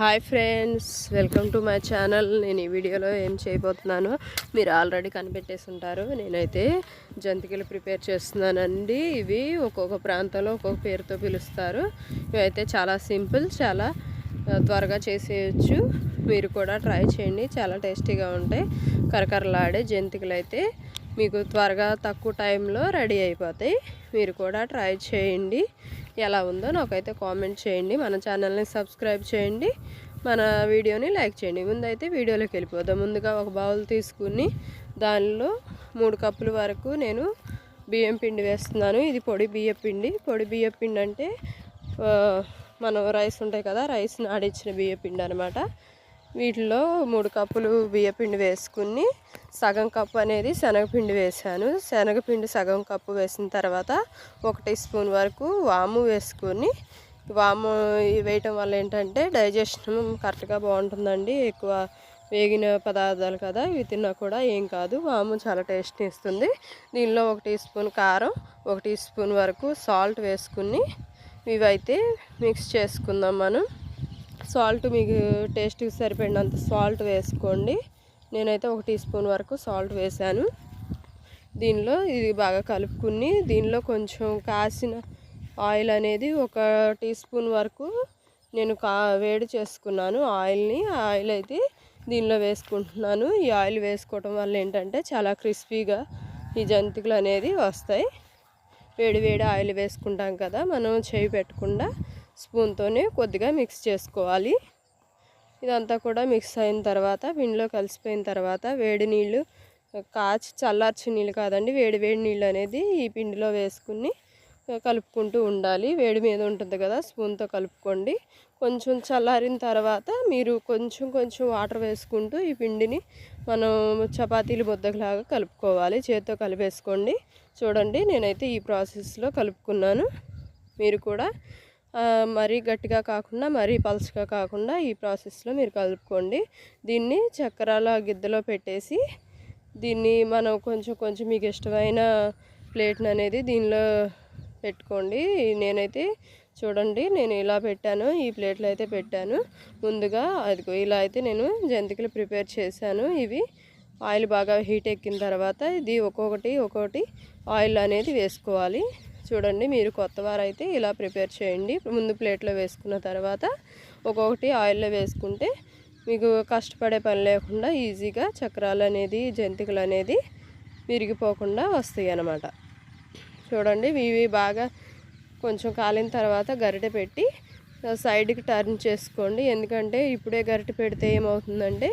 Hi friends welcome to my channel. నేను ఈ వీడియోలో ఏం చేయబోతున్నానో మీరు ఆల్రెడీ కనిపెట్టేసి ఉంటారు. నేనైతే జంతికలు ప్రిపేర్ చేస్తున్నానండి. ఇవి ఒక్కొక్క ప్రాంతంలో ఒక్కొక్క పేరుతో పిలుస్తారు. ఇవైతే చాలా సింపుల్ చాలా త్వరగా చేసేయచ్చు. మీరు కూడా ట్రై చేయండి. చాలా టేస్టీగా ఉంటాయి. కరకరలాడే జంతికలు అయితే మీకు త్వరగా తక్కువ టైంలో రెడీ అయిపోతాయి. మీరు కూడా ట్రై చేయండి. ఎలా ఉందో నాకైతే కామెంట్ చేయండి. మన ఛానల్ని సబ్స్క్రైబ్ చేయండి. మన వీడియోని లైక్ చేయండి. ముందైతే వీడియోలోకి వెళ్ళిపోదాం. ముందుగా ఒక బౌల్ తీసుకుని దానిలో మూడు కప్పుల వరకు నేను బియ్యం పిండి వేస్తున్నాను. ఇది పొడి బియ్య పిండి. పొడి బియ్య పిండి అంటే మనం రైస్ ఉంటాయి కదా రైస్ని ఆడించిన బియ్య పిండి అనమాట వీటిలో మూడు కప్పులు బియ్యపిండి వేసుకుని సగం కప్పు అనేది శనగపిండి వేసాను శనగపిండి సగం కప్పు వేసిన తర్వాత ఒక టీ స్పూన్ వరకు వాము వేసుకొని వాము వేయటం వల్ల ఏంటంటే డైజెషన్ కరెక్ట్గా బాగుంటుందండి. ఎక్కువ వేగిన పదార్థాలు కదా ఇవి తిన్నా కూడా ఏం కాదు. వాము చాలా టేస్ట్ని ఇస్తుంది. దీనిలో ఒక టీ స్పూన్ కారం ఒక టీ స్పూన్ వరకు సాల్ట్ వేసుకుని ఇవైతే మిక్స్ చేసుకుందాం మనం. సాల్ట్ మీకు టేస్ట్కి సరిపడినంత సాల్ట్ వేసుకోండి. నేనైతే ఒక టీ స్పూన్ వరకు సాల్ట్ వేసాను. దీనిలో ఇది బాగా కలుపుకుని దీనిలో కొంచెం కాసిన ఆయిల్ అనేది ఒక టీ స్పూన్ వరకు నేను కా వేడి చేసుకున్నాను. ఆయిల్ని ఆయిల్ అయితే దీనిలో వేసుకుంటున్నాను. ఈ ఆయిల్ వేసుకోవటం వల్ల ఏంటంటే చాలా క్రిస్పీగా ఈ జంతికలు అనేది వస్తాయి. వేడి వేడి ఆయిల్ వేసుకుంటాం కదా మనం చేయి పెట్టకుండా. స్పూన్తోనే కొద్దిగా మిక్స్ చేసుకోవాలి. ఇదంతా కూడా మిక్స్ అయిన తర్వాత పిండిలో కలిసిపోయిన తర్వాత వేడి నీళ్ళు కాచి చల్లార్చి నీళ్ళు కాదండి వేడి వేడి నీళ్ళు అనేది ఈ పిండిలో వేసుకుని కలుపుకుంటూ ఉండాలి. వేడి మీద ఉంటుంది కదా స్పూన్తో కలుపుకోండి. కొంచెం చల్లారిన తర్వాత మీరు కొంచెం కొంచెం వాటర్ వేసుకుంటూ ఈ పిండిని మనం చపాతీలు బొద్దకులాగా కలుపుకోవాలి. చేతితో కలిపేసుకోండి. చూడండి నేనైతే ఈ ప్రాసెస్లో కలుపుకున్నాను. మీరు కూడా మరీ గట్టిగా కాకుండా మరీ పలుచగా కాకుండా ఈ ప్రాసెస్లో మీరు కలుపుకోండి. దీన్ని చక్రాల గిద్దలో పెట్టేసి దీన్ని మనం కొంచెం కొంచెం మీకు ఇష్టమైన ప్లేట్ని అనేది దీనిలో పెట్టుకోండి. నేనైతే చూడండి నేను ఇలా పెట్టాను ఈ ప్లేట్లు అయితే పెట్టాను. ముందుగా అదిగో ఇలా అయితే నేను జంతికలు ప్రిపేర్ చేశాను. ఇవి ఆయిల్ బాగా హీట్ ఎక్కిన తర్వాత ఇది ఒక్కొక్కటి ఒక్కొక్కటి ఆయిల్ అనేది వేసుకోవాలి. చూడండి మీరు కొత్త వారైతే ఇలా ప్రిపేర్ చేయండి. ముందు ప్లేట్లో వేసుకున్న తర్వాత ఒక్కొక్కటి ఆయిల్లో వేసుకుంటే మీకు కష్టపడే పని లేకుండా ఈజీగా చక్రాలు అనేది జంతికలు అనేది విరిగిపోకుండా వస్తాయి అన్నమాట చూడండి ఇవి బాగా కొంచెం కాలిన తర్వాత గరిటె పెట్టి సైడ్కి టర్న్ చేసుకోండి. ఎందుకంటే ఇప్పుడే గరిటె పెడితే ఏమవుతుందంటే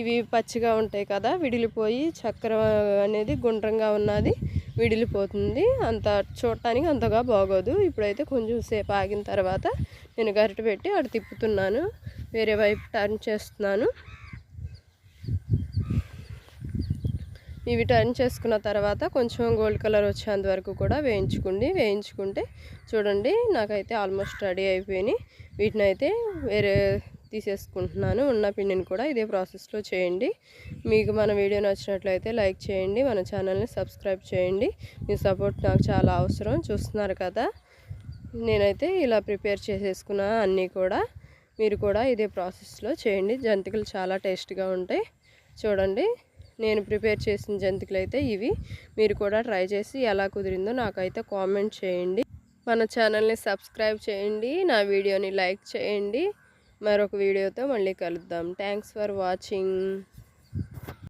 ఇవి పచ్చిగా ఉంటాయి కదా విడిలిపోయి చక్రం అనేది గుండ్రంగా ఉన్నది. విడిలిపోతుంది. అంత చూడటానికి అంతగా బాగోదు. ఇప్పుడైతే కొంచెం సేపు ఆగిన తర్వాత నేను గరిటె పెట్టి అటు తిప్పుతున్నాను. వేరే వైపు టర్న్ చేస్తున్నాను. ఇవి టర్న్ చేసుకున్న తర్వాత కొంచెం గోల్డ్ కలర్ వచ్చేంత వరకు కూడా వేయించుకోండి వేయించుకుంటే చూడండి నాకైతే ఆల్మోస్ట్ రెడీ అయిపోయినాయి. వీటిని అయితే వేరే తీసేసుకుంటున్నాను. ఉన్న పిండిని కూడా ఇదే ప్రాసెస్లో చేయండి. మీకు మన వీడియో నచ్చినట్లయితే లైక్ చేయండి. మన ఛానల్ని సబ్స్క్రైబ్ చేయండి. మీ సపోర్ట్ నాకు చాలా అవసరం. చూస్తున్నారు కదా? నేనైతే ఇలా ప్రిపేర్ చేసేసుకున్న అన్నీ కూడా మీరు కూడా ఇదే ప్రాసెస్లో చేయండి. జంతికలు చాలా టేస్ట్గా ఉంటాయి. చూడండి నేను ప్రిపేర్ చేసిన జంతికలు అయితే ఇవి. మీరు కూడా ట్రై చేసి ఎలా కుదిరిందో నాకైతే కామెంట్ చేయండి. మన ఛానల్ని సబ్స్క్రైబ్ చేయండి. నా వీడియోని లైక్ చేయండి. మరొక వీడియోతో మళ్ళీ కలుద్దాం. Thanks for watching